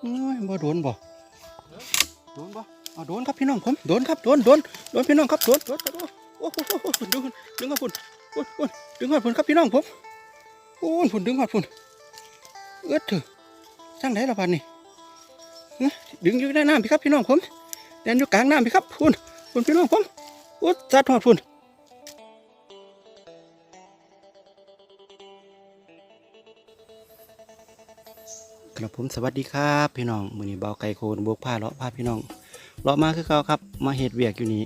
โอ้ยบ่โดนบ่โดนบ่เอาโดนครับพี่น้องผมโดนครับโดนโดนโดนพี่น้องครับโดนโดนโดนโอ้โหดึงดึงมาพุ่นโอ้ยโอ้ยดึงมาพุ่นครับพี่น้องผมโอ้ยพุ่นดึงมาพุ่นเอื้อเถอะจังไดละบาดนี่ดึงอยู่ในน้ำพี่ครับพี่น้องผมแดนอยู่กลางน้ำพี่ครับพุ่นพุ่นพี่น้องผมโอ้ยจัดหอดพุ่ นครับผมสวัสดีครับพี่น้องมือนี้เบาไก่โคนบวกผ้าเลาะผ้าพี่น้องเลาะมาคือเก่าครับ มาเห็ดเวียกอยู่นี่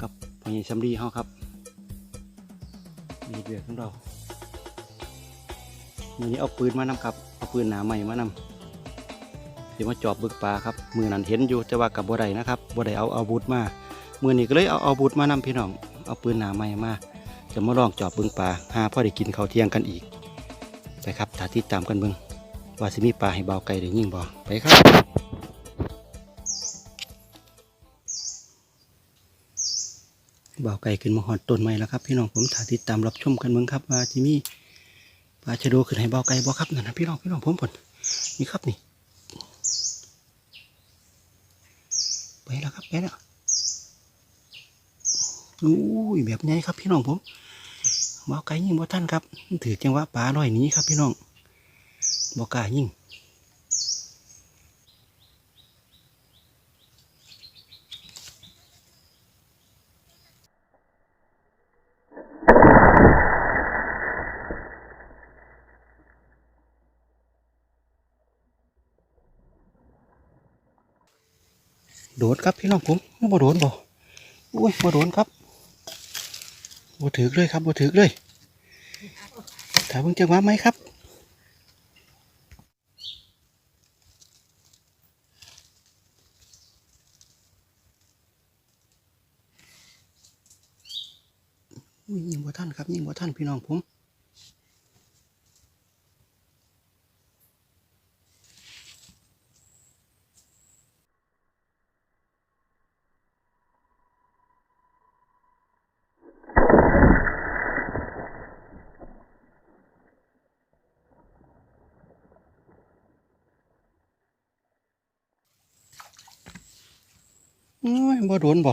กับพ่อใหญ่สำลีเฮาครับมีเห็ดเวียกของเรามือนี้เอาปืนมานำครับเอาปืนหนาใหม่มานำเดี๋ยวมาจอบบึกปลาครับมือนั้นเห็นอยู่แต่ว่ากับบัวใดนะครับบัวใดเอาเอาวุธมามือนี้ก็เลยเอาเอาวุธมานำพี่น้องเอาปืนหนาใหม่มาจะมาลองจอบบึงปลาหาพ่อได้กินเขาเที่ยงกันอีกไปครับถ้าติดตามกันเบิ่ง ว่าสิมีปลาให้เบาไก่ได้ยิ่งบ่ไปครับเบาไก่ขึ้นมาหอดต้นไม้แล้วครับ พี่น้องผมถ่ายติดตามรับชมกันเมืองครับว่าจะมีปลาชะโดขึ้นให้เบาไก่บ่ครับนั่นนะพี่น้องพี่น้องผมผลนี่ครับนี่ไปแล้วครับไปแล้วอุ้ยแบบไงครับพี่น้องผมเบาไก่ยิ่งบ่ท่านครับ ถือจังหวะปลาลอยนี้ครับพี่น้อง บอกกายิ่งโดนครับพี่น้องผมบ่โดนบ่อุ้ยบ่โดนครับบ่ถือเลยครับบ่ถือเลยถ้าเพิ่งจังหวะไหมครับ ยยิงบ่ท่านครับยิ่งบ่ท่านพี่น้องผมโอ้ยบ่โดนบ่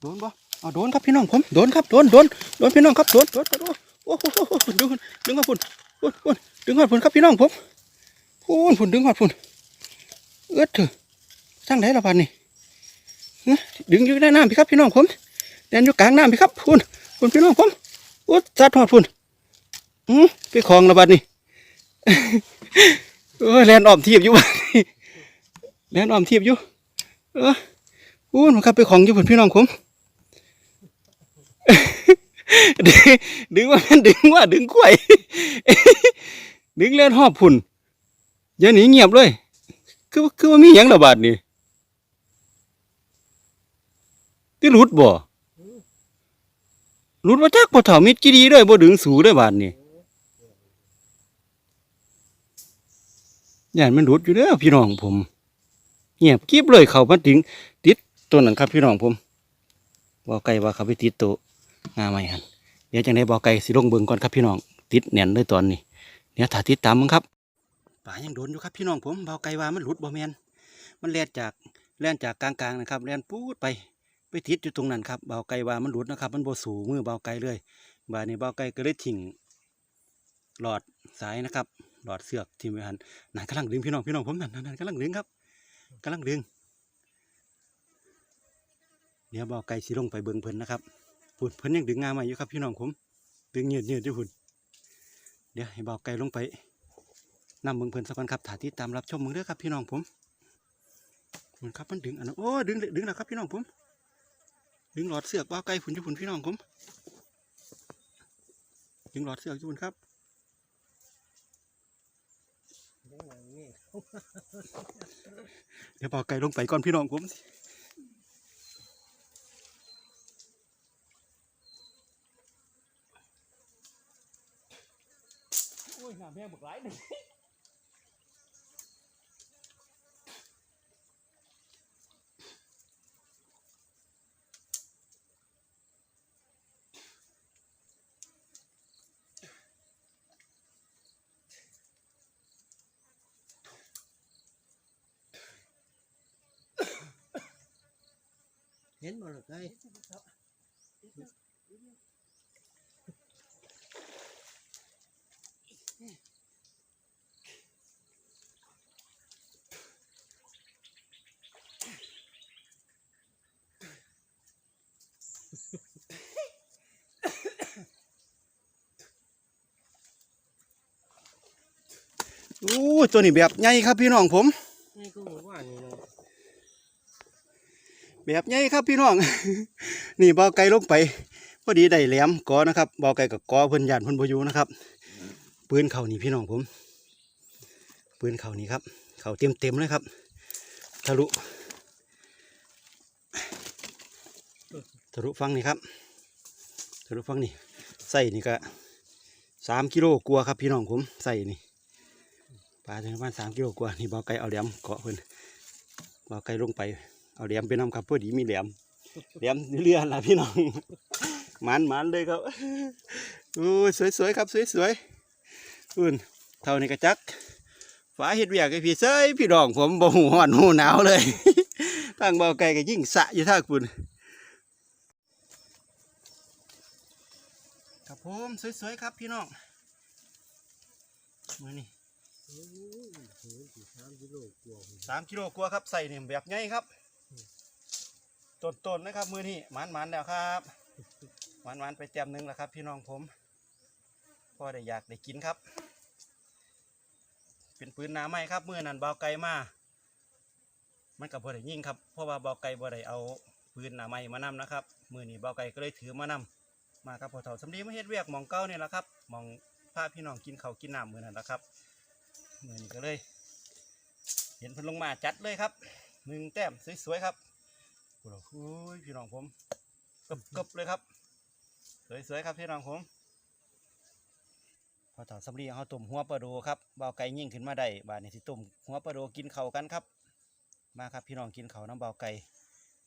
โดนบ่ เอาโดนครับพี่น้องผมโดนครับโดนโดนโดนพี่น้องครับโดนโดนโดนโอ้โหดึงดึงมาพุ่นพุ่นพุ่นดึงหอดพุ่นครับพี่น้องผมพุ่นพุ่นดึงหอดพุ่นเอื้อเถอะจังไดละบาดนี่เอ้ยดึงอยู่ในน้ำพี่ครับพี่น้องผมแดนอยู่กลางน้ำพี่ครับพุ่นพุ่นพี่น้องผมโอ้จัดหอดพุ่นอือไปคลองละบาดนี่เออแลนอ้อมทีบอยู่บ้านแลนอ้อมทีบอยู่เอออู้หนูครับไปของอยู่พุ่นพี่น้องผม ดึงดึงว่าม่นดึงว่าดึงกล้วยดึงเล่นหอบพุ่นอย่าหนีเงียบเลย คือคือว่ามีหยังระบาดนี่ที่หลุดบ่หลุดมาจากบ่เฒ่ามิดจีดีเลยบ่ดึงสูเลยบาดนี่ย่านมันหลุดอยู่เด้อพี่น้องผม เงียบกริบเลยเขามาถึงติดตัวนั้นครับพี่น้องผมบ่าไก่ว่าเขาไปติดตัว งาใหม่หันเดี๋ยวจังได้บ่ไก่สิลงเบิ่งก่อนครับพี่น้องติดแน่นเลยตอนนี้เดี๋ยวถ้าติดตามมึงครับป่ายังโดนอยู่ครับพี่น้องผมบ่ไก่ว่ามันหลุดบ่แมนมันแล่นจากแล่นจากกลางๆนะครับแล่นปูดไปไปติดอยู่ตรงนั้นครับบ่ไก่ว่ามันหลุดนะครับ มันโบสูมือบ่ไก่เลยบานี้บ่ไก่ก็เลยทิ้งหลอดสายนะครับ หลอดเสือกที่ไว้หันนั่นกำลังดึงพี่น้องพี่น้องผมนั่นนั่นกำลังดึงครับกำลังดึงเดี๋ยวบอกไก่สิลงไปเบิ่งเพิ่นนะครับ พุ่นเพิ่นยังดึงงามาอยู่ครับพี่น้องผม ดึงเงียดเงียดอยู่พุ่นเดี๋ยวให้บอกไก่ลงไปนำเบิ่งเพิ่นสักก่อนครับถ่ายติดตามรับชมมึงเด้อครับพี่น้องผมมันครับมันดึงอันนั้นโอ้ดึงดึงแล้วครับพี่น้องผม ดึงหลอดเสือกบอกไก่พุ่นอยู่พุ่นพี่น้องผม ดึงหลอดเสือกอยู่พุ่นครับเดี๋ยวบอกไก่ลงไปก่อนพี่น้องผม Ui, làm heo bực lái đi Hến bao lực đây. อู้ตัวนี้แบบใหญ่ครับพี่น้องผมแบบใหญ่ครับพี่น้อง นี่เบาไก่ลงไปพอดีได้แหลมกอนะครับเบาไก่กับกอเพิ่นยานเพิ่นบ่อยู่นะครับ ปืนเข่านี่พี่น้องผม ปืนเข่านี่ครับ เข่าเต็มเต็มๆเลยครับ ทะลุ ทะลุฟังนี่ครับ ทะลุฟังนี่ใส่นี่ก็สามกิโลกว่าครับพี่น้องผมใส่นี่ปลาถึงประมาณสามกิโลกว่านี่เบาไก่เอาแหลี่ยมเกาะเพิ่นเบาไก่ลงไปเอาแหลี่ยมไปนำครับพอดีมีแหลี่ยมแหลี่ยมเรือล่ะพี่น้องมันมันเลยครับโอ้ยสวยๆครับสวยๆ อุ่นเท่านี้กระจักฝาเห็ดเวียกไอพี่เซยพี่น้องผมบ่หูฮ้อนหูหนาวเลยตั้งเบาไก่ก็ยิ่งสะอยู่ท่าคุณครับผมสวยๆครับพี่น้องมือนี้สามกิโลกว่าสามกิโลกว่าครับใส่เนี่ยแบบใหญ่ครับต้นๆนะครับมือนี่หมันๆแล้วครับหวานๆไปเต็มหนึ่งแล้วครับ พี่น้องผม พอได้อยากได้กินครับ เป็นปืนหนาไม้ครับมือนั้นเบาไก่มามันกับบ่ได้ยิงครับเพราะว่าเบาไก่บ่ได้เอาปืนหนาไม้มานำนะครับ มือนี้เบาไก่ก็เลยถือมานำมาครับพอเฒ่าสำลีมาเฮ็ดเวียกหมองเก้าเนี่ยแหละครับหมองพาพี่น้องกินเขากินน้ำมือนั้นละครับมือนี้ก็เลย เห็นเพิ่นลงมาจัดเลยครับหนึ่งแต้มสวยๆครับโอ้โหพี่น้องผมกบๆเลยครับสวยๆครับพี่น้องผม พอต่อสำลีเขาตุ่มหัวปลาโดครับเบาไก่ยิ่งขึ้นมาได้บาดนี้สิตุ่มหัวปลาโดกินเข่าวกันครับ มาครับพี่น้องกินเข่าวน้ำเบาไก่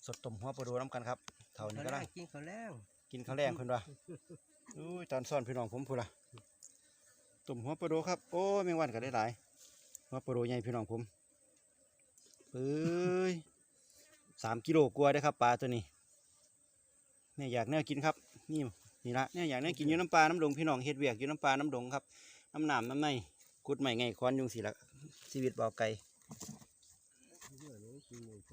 สดตุ่มหัวปลาโดน้ำกันครับเท่านี้ก็ได้กินข้าวแรงกินข้าวแรงคนวะอุ้ยตอนซ่อนพี่น้องผมพูดละตุ่มหัวปลาโดครับโอ้ยแมงวันก็ได้หลายหัวปลาโดใหญ่พี่น้องผมเอ้ยสามกิโลกว่าได้อครับปลาตัวนี้เนี่ยอยากแน่กินครับนี่ นี่ละเนี่ยอยากแน่กินอยู่น้ำปลาน้ำดงพี่น้องเฮ็ดเวียกอยู่น้ำปลาน้ำดงครับน้ำหนามน้ำในกุดใหม่ไงควันยุงสีละชีวิตเบาไก่เดี๋ยวนี้กินเลยไป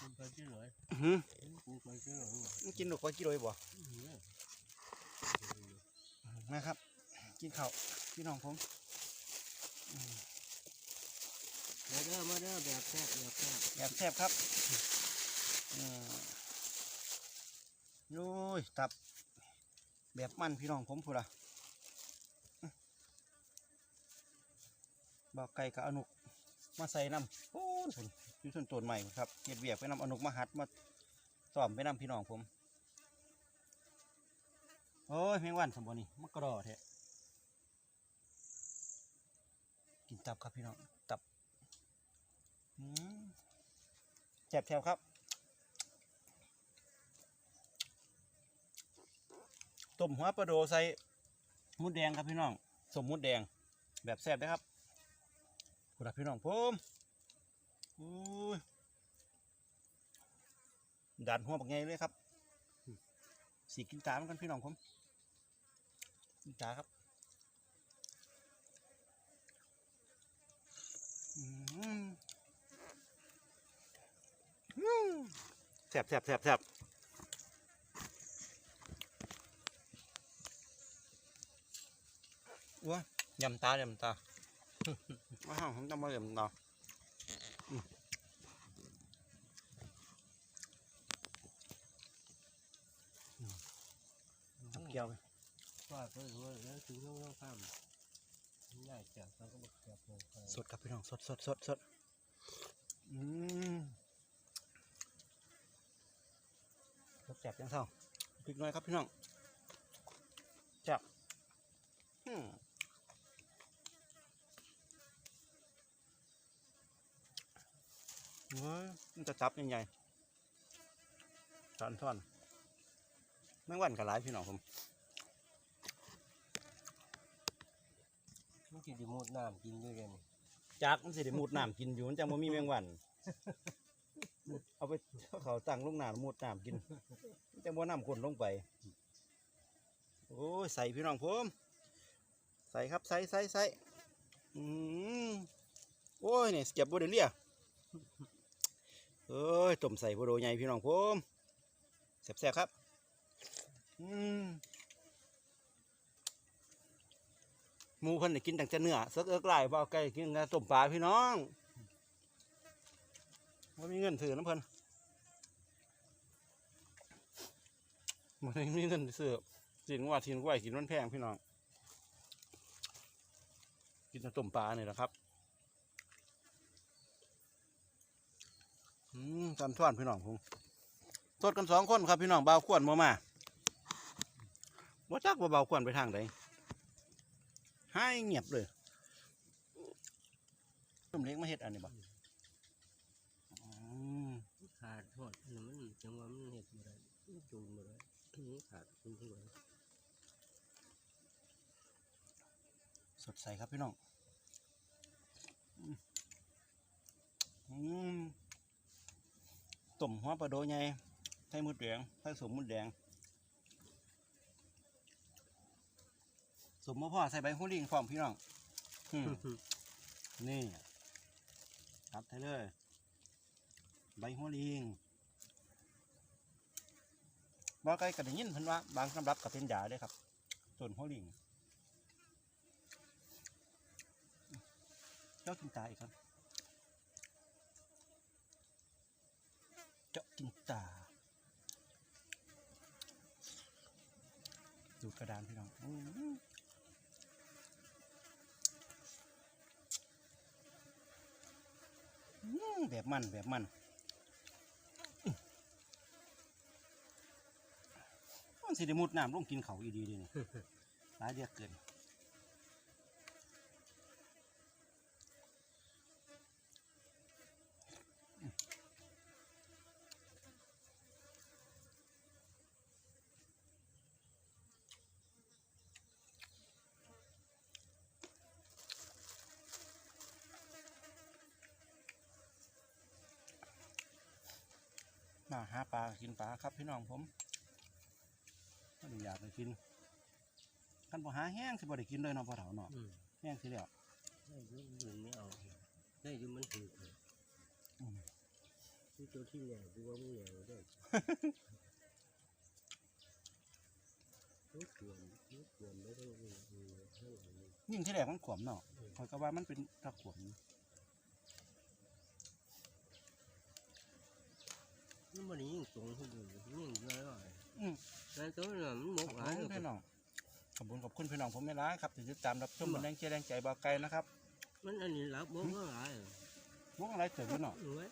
กินไปที่ไหนอื้อหือกินไปที่ไหนมันกินหนกไว้กิโลบ่นะครับ กินข้าวพี่น้องผมมาเด้อมาเด้อแบบแซ่บแบบแซ่บแบบแซ่บครับอืมโอ้ยตับ แบบมันพี่น้องผมพูดละบอกไก่กับอนุกมาใส่น้ำโอ้ยพุ่นอยู่ส่วนต้นใหม่ครับเห็ดเวียกไปนำอนุกมาหัดมาซ้อมไปนำพี่น้องผมโอ้ยแมงวันสมบูรณ์นี่มันกระดอแท้กินตับครับพี่น้องตับอืมแฉบแฉบครับ ต้มหัวปลาโดใส่มุดแดงครับพี่น้องสมมุดแดงแบบแซ่บนะครับคุณพี่น้องผมอุ้ยดันหัวปักไงเลยครับสีกินตาเหมือนกันพี่น้องผมกินตาครับอืมแสบแสบแสบแสบ ว้ายำตายำตาว้าวผมจำมายำตาอืมน้ำเกี๊ยวไหมว่าก็รู้แล้วถึงต้องต้องข้ามน่าจะเขาก็บอกแบบนี้สดครับพี่น้องสดสดสดสดอืมสดแสบยังเท่าพริกน้อยครับพี่น้องจับอืมเว้ย มันจะจับยังไงสอนท่อนแม่งวันกับหลายพี่น้องผมมันกินดีมุดน้ำกินด้วยกันจากมันสิได้มุดน้ำกินอยู่มันจังบ่มีแมงวันมุดเอาไปเขาตั้งลงน้ำมุดน้ำกินจะบ่น้ำคนลงไป โอ้ยใส่พี่น้องผมใส่ครับใส่ใส่ใส่อืมโอ้ยเนี่ยเก็บบ่ได้เลีย เอ้ยต้มใส่บ่โดใหญ่พี่น้องผมแซ่บๆครับหมูพิ่นได้กินตั้งแต่เนื้อสักเอิกหลายบ่เอาไก่กินแต่ต้มปลาพี่น้องบ่มีเงินซื้อน้ำเพิ่นบ่ได้มีเงินซื้อสินว่าทินกล้วยกินมันแพงพี่น้อง กินต้มปลาเนี่ยแหละครับ อืมตำท่อนพี่น้องผมสดกันสองคนครับพี่น้องเบาวขวนมามาว่าจักว่าเบาวขวนไปทางใดให้เงียบเลยต้มเล็กมาเฮ็ดอันนี้บ่อืมขาดทอดอันนั้นมันจังว่ามันเห็ดบ่ได้มันจูนบ่ได้มันขาดจูนทั้งหมดสดใสครับพี่น้อง อืมอืม ต้มหัวปลาโดใหญ่ไทยมุดแดงไทยสมมุดแดงสมมติพ่อใส่ใบหูลิงพร้อมพี่น้องอืมนี่ตัดให้เลยใบหัวลิงบางไก่ก็ได้ยินเพิ่นว่า บางสำรับก็เป็นยาเด้ครับต้นหัวลิงเจ้ากินตาอีกครับ เจาะกินตา ดูกระดานพี่น้องอื้อหืออื้อแบบมันแบบมันอื้อมันสิได้มุดน้ำลงกินเขาอีดีเดีนี่หลายเดือดเกิน มาหาปลากินปลาครับพี่น้องผมก็อยากไปกินกันบ่หาแห้งสิบ่ได้กินเลยเนาะพ่อเฒ่าเนาะอืมแห้งสิแล้วได้อยุ่มันไม่เอาได้อยุ่มันถือเลยอืมที่ตัวที่แหลวดูว่ามันแหลวได้รู้ส่วนรู้ส่วนไม่ต้องมีมีข้างหลังนี่ยิ่งที่แรกมันขวมเนาะคอยก็ว่ามันเป็นตะขวมอยู่ มันมันยิ่งตรงขึ้นอยู่ยิ่งเยอะเลยอืมแต่ตัวน่ะมันหมขกอบหลายคุณเลยพี่น้องขอบคุณขอบคุณพี่น้องผมไม่ร้ายครับที่ติดตามรับชมแรงเชียร์แรงใจบ่าวไกลนะครับมันอันนี้รับหมกหลายวงอะไรเกิดขึ้นเนาะหน่วย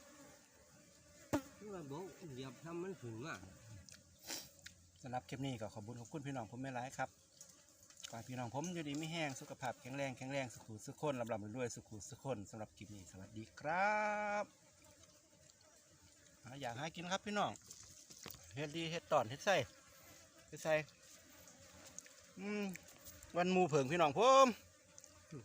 ที่ว่าบอกเดียบทำมันถึงอะสำหรับคลิปนี้ก็ขอบคุณขอบคุณพี่น้องผมไม่ร้ายครับขอให้พี่น้องผมอยู่ดีไม่แห้งสุขภาพแข็งแรงแข็งแรงสุขุสุขคนลำลำรวยๆสุขุสุขคนสำหรับคลิปนี้สวัสดีครับหา อยากหากินครับพี่น้องเฮ็ดดีเฮ็ดตอนเฮ็ดใส่เฮ็ดใส่อืมวันมูเผิงพี่น้องผมอืม